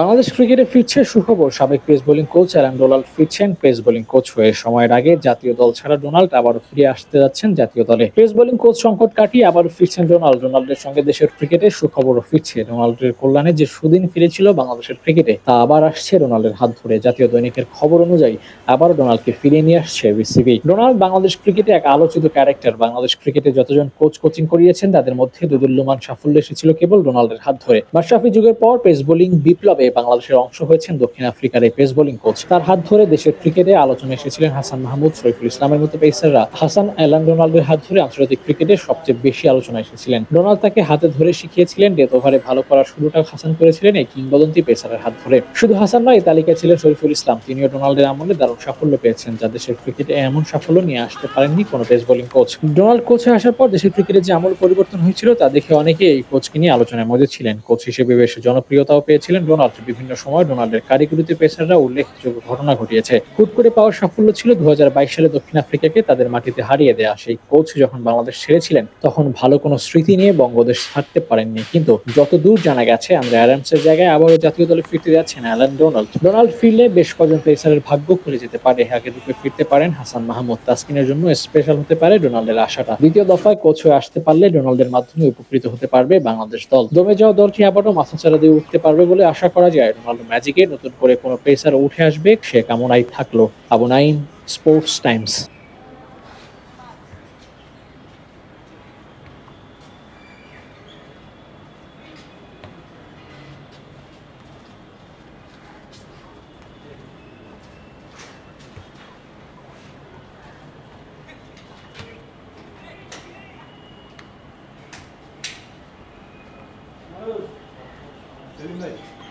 বাংলাদেশ ক্রিকেটে ফিরছে সুখবর। সাবেক pace bowling coach Allan Donald ফিরছেন পেস বোলিং কোচ হয়ে। সময়ের আগে জাতীয় দল ছাড়া ডোনাল্ড আবারও ফিরে আসতে যাচ্ছেন জাতীয় দলে। পেস বোলিং কোচ সংকট কাটিয়ে আবারও ফিরছেন ডোনাল্ড ডোনাল্ডের সঙ্গে দেশের ক্রিকেটে সুখবরও ফিরছে। ডোনাল্ডের কল্যাণে যে সুদিন ফিরেছিল বাংলাদেশের ক্রিকেটে, তা আবার আসছে ডোনাল্ডের হাত ধরে। জাতীয় দৈনিকের খবর অনুযায়ী, আবারও ডোনাল্ডকে ফিরিয়ে নিয়ে আসছে বিসিবি। ডোনাল্ড বাংলাদেশ ক্রিকেটে এক আলোচিত ক্যারেক্টার। বাংলাদেশ ক্রিকেটে যতজন কোচ কোচিং করিয়েছেন, তাদের মধ্যে দুদুল্যমান সাফল্য এসেছিল কেবল ডোনাল্ডের হাত ধরে। মাশরাফি যুগের পর পেস বোলিং বিপ্লবে বাংলাদেশের অংশ হয়েছেন দক্ষিণ আফ্রিকার এই পেস বোলিং কোচ। তার হাত ধরে দেশের ক্রিকেটে আলোচনা এসেছিলেন হাসান মাহমুদ শরীফুল ইসলামের মতো পেসাররা। হাসান অ্যালান ডোনাল্ডের হাত ধরে আন্তর্জাতিক ক্রিকেটে সবচেয়ে বেশি আলোচনা এসেছিলেন। ডোনাল্ড তাকে হাতে ধরে শিখিয়েছিলেন, ডেথ ওভারে ভালো করার শুরুটা হাসান করেছিলেন এই কিংবদন্তি পেসারের হাত ধরে। শুধু হাসান নয় তালিকায় ছিলেন শরীফুল ইসলাম। তিনিও ডোনাল্ডের আমলে দারুণ সাফল্য পেয়েছেন, যা দেশের ক্রিকেটে এমন সাফল্য নিয়ে আসতে পারেননি কোনো পেস বোলিং কোচ। ডোনাল্ড কোচে আসার পর দেশের ক্রিকেটে যে আমল পরিবর্তন হয়েছিল, তা দেখে অনেকে এই কোচকে নিয়ে আলোচনার মধ্যে ছিলেন। কোচ হিসেবে বেশ জনপ্রিয়তাও পেয়েছিলেন ডোনাল্ড বিভিন্ন সময় ডোনাল্ডের কারিগরিতে পেসাররা উল্লেখযোগ্য ঘটনা ঘটিয়েছে। হুট করে পাওয়ার সাফল্য ছিল দু হাজার বাইশ সালে দক্ষিণ আফ্রিকাকে তাদের মাটিতে হারিয়ে দেয়া। সেই কোচ যখন বাংলাদেশ ছেড়েছিলেন, তখন ভালো কোনো স্মৃতি নিয়ে বঙ্গদেশ ছাড়তে পারেননি। কিন্তু যত দূর জানা গেছে আমরা অ্যাডামসের জায়গায় আবারও জাতীয় দলে ফিরতে যাচ্ছেন অ্যালান ডোনাল্ড। ডোনাল্ড ফিরলে বেশ কজন পেসারের ভাগ্য খুলে যেতে পারে। আগে দুপে ফিরতে পারেন হাসান মাহমুদ। তাসকিনের জন্য স্পেশাল হতে পারে ডোনাল্ডের আশাটা। দ্বিতীয় দফায় কোচ হয়ে আসতে পারলে ডোনাল্ডের মাধ্যমে উপকৃত হতে পারবে বাংলাদেশ দল। দমে যাওয়া দলটি আবারও মাথাচাড়া দিয়ে উঠতে পারবে বলে আশা করা যায়। রোনাল্ডো ম্যাজিকে নতুন করে কোনো পেসার উঠে আসবে, সে কামনাই থাকল Abu Naim sports times.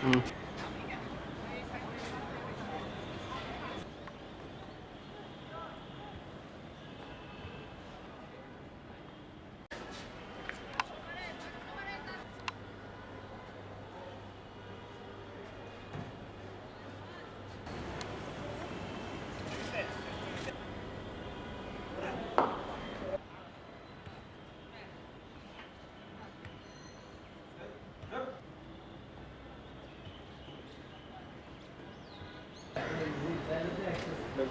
Mm. আবার